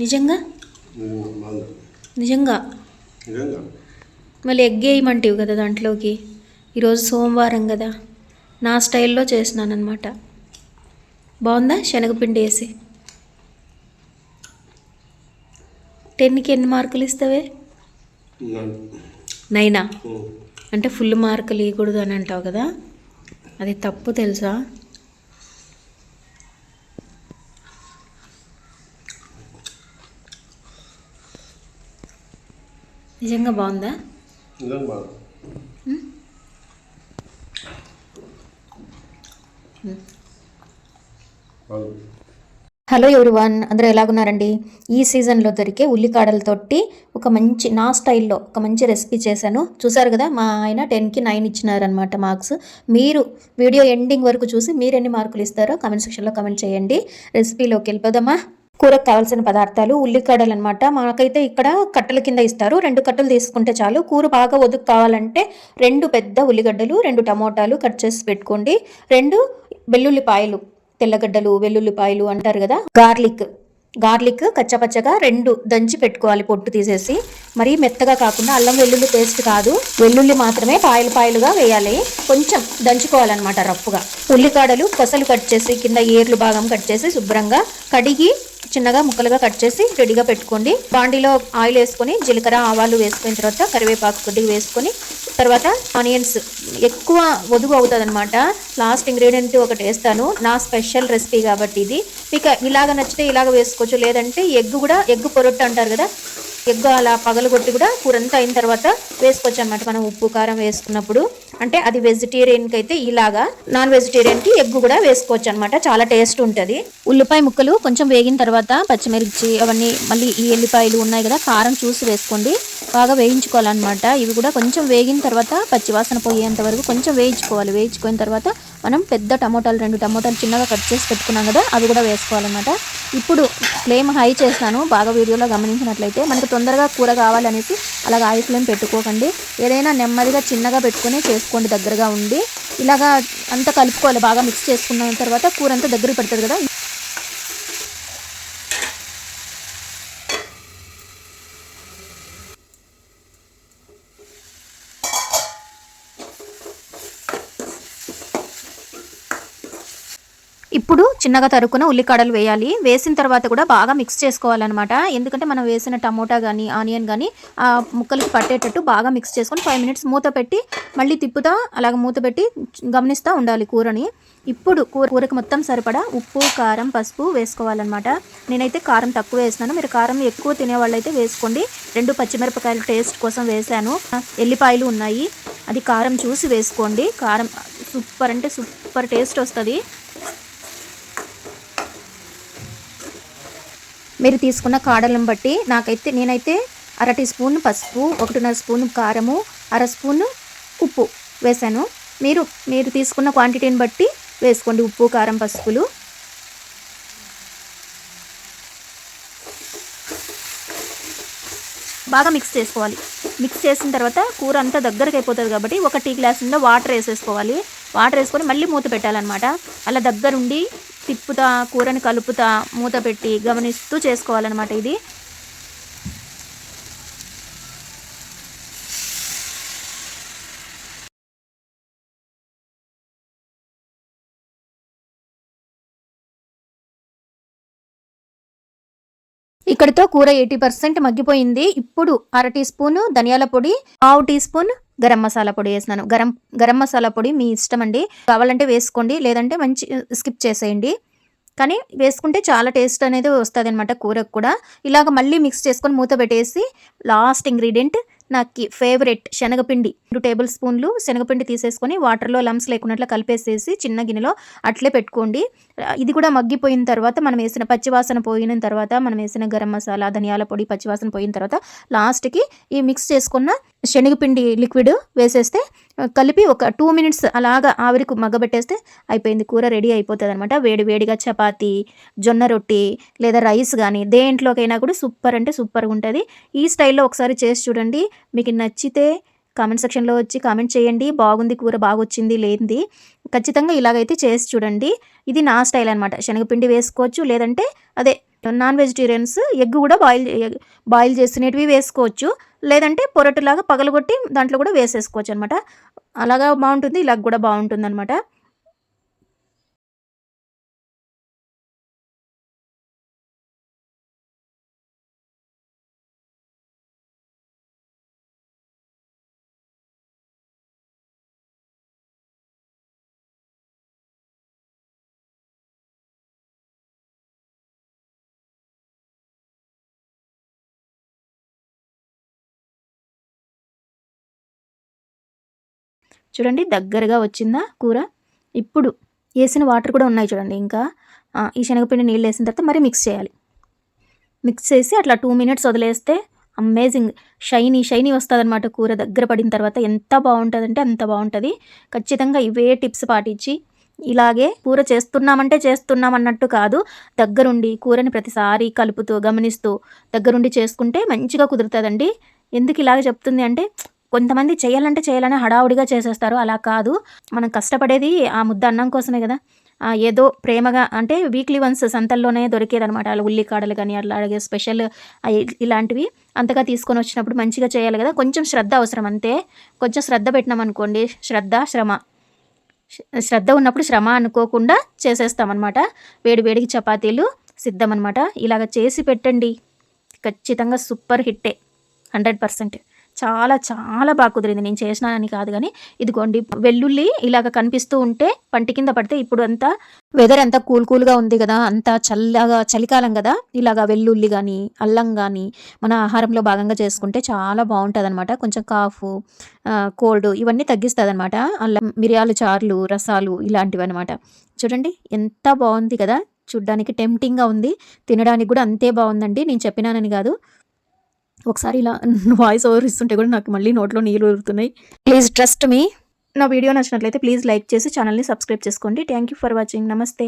నిజంగా? నిజంగా? మళ్ళీ ఎగ్ వేయమంటివి కదా దాంట్లోకి. ఈరోజు సోమవారం కదా. నా స్టైల్లో చేసినాను అనమాట బాగుందా? శనగపిండి వేసి. టెన్కి ఎన్ని మార్కులు ఇస్తావే? నైనా? ఉమ్. అంటే ఫుల్ మార్కులు ఇవ్వకూడదు అని అంటావు కదా? అది తప్పు తెలుసా? నిజంగా బాగుందా? హలో వన్ అందరూ ఎలాగున్నారండి? ఈ సీజన్లో దొరికే ఉల్లికాడలతోటి ఒక మంచి నా స్టైల్లో ఒక మంచి రెసిపీ చేశాను. చూసారు కదా మా ఆయన టెన్కి నైన్ ఇచ్చినారనమాట మార్క్స్. మీరు వీడియో ఎండింగ్ వరకు చూసి మీరు ఎన్ని మార్కులు ఇస్తారో కమెంట్ సెక్షన్లో కమెంట్ చేయండి. రెసిపీలోకి వెళ్ళిపోదామా? కూరకు కావాల్సిన పదార్థాలు ఉల్లికాడలు అనమాట మనకైతే ఇక్కడ కట్టల కింద ఇస్తారు. రెండు కట్టలు తీసుకుంటే చాలు. కూర బాగా ఒదుకు కావాలంటే రెండు పెద్ద ఉల్లిగడ్డలు రెండు టమోటాలు కట్ చేసి పెట్టుకోండి. రెండు వెల్లుల్లిపాయలు తెల్లగడ్డలు వెల్లుల్లిపాయలు అంటారు కదా గార్లిక్. గార్లిక్ కచ్చపచ్చగా రెండు దంచి పెట్టుకోవాలి పొట్టు తీసేసి. మరి మెత్తగా కాకుండా అల్లం వెల్లుల్లి పేస్ట్ కాదు. వెల్లుల్లి మాత్రమే పాయలు పాయలుగా వేయాలి. కొంచెం దంచుకోవాలన్నమాట రఫ్గా. ఉల్లికాడలు కొసలు కట్ చేసి కింద ఏర్లు భాగం కట్ చేసి శుభ్రంగా కడిగి చిన్నగా ముక్కలుగా కట్ చేసి రెడీగా పెట్టుకోండి. బాండీలో ఆయిల్ వేసుకొని జీలకర్ర ఆవాలు వేసుకున్న తర్వాత కరివేపాకు కొద్దిగా వేసుకొని తర్వాత ఆనియన్స్. ఎక్కువ వదుగు అవుతుంది అనమాట లాస్ట్ ఇంగ్రీడియంట్ ఒకటి వేస్తాను. నా స్పెషల్ రెసిపీ కాబట్టి ఇది. మీకు ఇలాగ నచ్చితే ఇలాగ వేసుకోవచ్చు. లేదంటే ఎగ్ కూడా ఎగ్ పొరొట్టు అంటారు కదా ఎగ్ అలా పగలగొట్టి కూడా కూర అంతా అయిన తర్వాత వేసుకోవచ్చు అనమాట మనం ఉప్పు కారం వేసుకున్నప్పుడు. అంటే అది వెజిటేరియన్కి అయితే ఇలాగా నాన్ వెజిటేరియన్కి ఎగ్గు కూడా వేసుకోవచ్చు అనమాట చాలా టేస్ట్ ఉంటుంది. ఉల్లిపాయ ముక్కలు కొంచెం వేగిన తర్వాత పచ్చిమిర్చి అవన్నీ మళ్ళీ ఈ ఎల్లిపాయలు ఉన్నాయి కదా కారం చూసి వేసుకోండి. బాగా వేయించుకోవాలన్నమాట. ఇవి కూడా కొంచెం వేగిన తర్వాత పచ్చివాసన పోయేంత వరకు కొంచెం వేయించుకోవాలి. వేయించుకున్న తర్వాత మనం పెద్ద టమోటాలు రెండు టమోటాలు చిన్నగా కట్ చేసి పెట్టుకున్నాం కదా అవి కూడా వేసుకోవాలన్నమాట. ఇప్పుడు ఫ్లేమ్ హై చేసినాను బాగా వీడియోలో గమనించినట్లయితే. మనకు తొందరగా కూర కావాలనేసి అలాగ హై ఫ్లేమ్ పెట్టుకోకండి. ఏదైనా నెమ్మదిగా చిన్నగా పెట్టుకొని చేసుకోండి దగ్గరగా ఉండి. ఇలాగా అంతా కలుపుకోవాలి బాగా మిక్స్ చేసుకున్న తర్వాత కూర అంతా దగ్గర పెడుతుంది కదా. ఇప్పుడు చిన్నగా తరుకున ఉల్లికాడలు వేయాలి. వేసిన తర్వాత కూడా బాగా మిక్స్ చేసుకోవాలన్నమాట. ఎందుకంటే మనం వేసిన టమోటా కానీ ఆనియన్ కానీ ఆ ముక్కలకి పట్టేటట్టు బాగా మిక్స్ చేసుకొని ఫైవ్ మినిట్స్ మూత పెట్టి మళ్ళీ తిప్పుతా అలాగ మూత పెట్టి గమనిస్తూ ఉండాలి కూరని. ఇప్పుడు కూర కూరకు మొత్తం సరిపడా ఉప్పు కారం పసుపు వేసుకోవాలన్నమాట. నేనైతే కారం తక్కువ వేసినాను. మీరు కారం ఎక్కువ తినేవాళ్ళైతే వేసుకోండి. రెండు పచ్చిమిరపకాయలు టేస్ట్ కోసం వేసాను ఎల్లిపాయలు ఉన్నాయి. అది కారం చూసి వేసుకోండి. కారం సూపర్ అంటే సూపర్ టేస్ట్ వస్తుంది. మీరు తీసుకున్న కాడలను బట్టి నాకైతే నేనైతే అర టీ స్పూన్ పసుపు ఒకటిన్నర స్పూన్ కారము అర స్పూన్ ఉప్పు వేసాను మీరు మీరు తీసుకున్న క్వాంటిటీని బట్టి వేసుకోండి ఉప్పు కారం పసుపులు. బాగా మిక్స్ చేసుకోవాలి. మిక్స్ చేసిన తర్వాత కూర అంతా దగ్గరకు అయిపోతుంది కాబట్టి ఒక టీ గ్లాస్ నిండా వాటర్ వేసేసుకోవాలి. వాటర్ వేసుకొని మళ్ళీ మూత పెట్టాలన్నమాట. అలా దగ్గరుండి తిప్పుతా కూరని కలుపుతా మూత పెట్టి గమనిస్తూ చేసుకోవాలన్నమాట ఇది. ఇక్కడితో కూర ఎయిటీ పర్సెంట్ మగ్గిపోయింది. ఇప్పుడు అర టీ స్పూన్ ధనియాల పొడి పావు టీ స్పూన్ గరం మసాలా పొడి వేసినాను. గరం గరం మసాలా పొడి మీ ఇష్టం అండి. కావాలంటే వేసుకోండి లేదంటే మంచి స్కిప్ చేసేయండి. కానీ వేసుకుంటే చాలా టేస్ట్ అనేది వస్తుంది అనమాట కూరకు కూడా. ఇలాగ మళ్ళీ మిక్స్ చేసుకొని మూత పెట్టేసి లాస్ట్ ఇంగ్రీడియంట్ నాకు ఫేవరెట్ శనగపిండి. రెండు టేబుల్ స్పూన్లు శనగపిండి తీసేసుకొని వాటర్లో లమ్స్ లేకున్నట్లు కలిపేసేసి చిన్న గిన్నెలో అట్లే పెట్టుకోండి. ఇది కూడా మగ్గిపోయిన తర్వాత మనం వేసిన పచ్చివాసన పోయిన తర్వాత మనం వేసిన గరం మసాలా ధనియాల పొడి పచ్చివాసన పోయిన తర్వాత లాస్ట్కి ఈ మిక్స్ చేసుకున్న శనగపిండి లిక్విడ్ వేసేస్తే కలిపి ఒక టూ మినిట్స్ అలాగా ఆవిరికి మగ్గబెట్టేస్తే అయిపోయింది. కూర రెడీ అయిపోతుంది అనమాట వేడి వేడిగా చపాతి జొన్న రొట్టి లేదా రైస్ కానీ దేంట్లోకైనా కూడా సూపర్ అంటే సూపర్గా ఉంటుంది. ఈ స్టైల్లో ఒకసారి చేసి చూడండి. మీకు నచ్చితే కామెంట్ సెక్షన్లో వచ్చి కామెంట్ చేయండి. బాగుంది కూర బాగా వచ్చింది లేనిది. ఖచ్చితంగా ఇలాగైతే చేసి చూడండి. ఇది నా స్టైల్ అనమాట శనగపిండి వేసుకోవచ్చు లేదంటే అదే నాన్ వెజిటేరియన్స్ ఎగ్ కూడా బాయిల్ బాయిల్ చేసినవి వేసుకోవచ్చు. లేదంటే పొరటులాగా పగలగొట్టి దాంట్లో కూడా వేసేసుకోవచ్చు అనమాట అలాగా బాగుంటుంది ఇలాగ కూడా బాగుంటుంది అనమాట చూడండి దగ్గరగా వచ్చిందా కూర? ఇప్పుడు వేసిన వాటర్ కూడా ఉన్నాయి చూడండి ఇంకా. ఈ శనగపిండి నీళ్ళు వేసిన తర్వాత మరి మిక్స్ చేయాలి. మిక్స్ చేసి అట్లా టూ మినిట్స్ వదిలేస్తే అమేజింగ్ షైనీ షైనీ వస్తుంది అనమాట కూర దగ్గర పడిన తర్వాత. ఎంత బాగుంటుందంటే అంత బాగుంటుంది. ఖచ్చితంగా ఇవే టిప్స్ పాటించి ఇలాగే కూర చేస్తున్నామంటే చేస్తున్నాం అన్నట్టు కాదు. దగ్గరుండి కూరని ప్రతిసారి కలుపుతూ గమనిస్తూ దగ్గరుండి చేసుకుంటే మంచిగా కుదురుతుందండి. ఎందుకు ఇలాగ చెప్తుంది అంటే కొంతమంది చేయాలంటే చేయాలని హడావుడిగా చేసేస్తారు. అలా కాదు. మనం కష్టపడేది ఆ ముద్ద అన్నం కోసమే కదా. ఏదో ప్రేమగా అంటే వీక్లీ వన్స్ సంతల్లోనే దొరికేదనమాట అలా ఉల్లికాడలు కానీ అట్లా అలాగే స్పెషల్ ఇలాంటివి అంతగా తీసుకొని వచ్చినప్పుడు మంచిగా చేయాలి కదా. కొంచెం శ్రద్ధ అవసరం అంతే. కొంచెం శ్రద్ధ పెట్టినాం అనుకోండి. శ్రద్ధ శ్రమ. శ్రద్ధ ఉన్నప్పుడు శ్రమ అనుకోకుండా చేసేస్తామన్నమాట. వేడి వేడికి చపాతీలు సిద్ధం అనమాట ఇలాగ చేసి పెట్టండి. ఖచ్చితంగా సూపర్ హిట్టే. Hundred percent. చాలా చాలా బాగా కుదిరింది. నేను చేసినానని కాదు కానీ ఇదిగోండి వెల్లుల్లి ఇలాగ కనిపిస్తూ ఉంటే పంటి కింద పడితే ఇప్పుడు అంతా వెదర్ అంతా కూల్ కూల్గా ఉంది కదా అంతా చల్లగా చలికాలం కదా ఇలాగ వెల్లుల్లి కానీ అల్లం కానీ మన ఆహారంలో భాగంగా చేసుకుంటే చాలా బాగుంటుంది అనమాట కొంచెం కాఫ్ కోల్డ్ ఇవన్నీ తగ్గిస్తుంది అనమాట అల్లం మిరియాలు చారులు రసాలు ఇలాంటివి అనమాట చూడండి ఎంత బాగుంది కదా చూడ్డానికి టెంప్టింగ్గా ఉంది తినడానికి కూడా అంతే బాగుందండి. నేను చెప్పినానని కాదు. ఒకసారి ఇలా వాయిస్ ఓవర్ ఇస్తుంటే కూడా నాకు మళ్ళీ నోట్లో నీళ్ళు ఊరుతున్నాయి. ప్లీజ్ ట్రస్ట్ మీ నా వీడియో నచ్చినట్లయితే ప్లీజ్ లైక్ చేసి ఛానల్ని సబ్స్క్రైబ్ చేసుకోండి. థ్యాంక్ యూ ఫర్ వాచింగ్ నమస్తే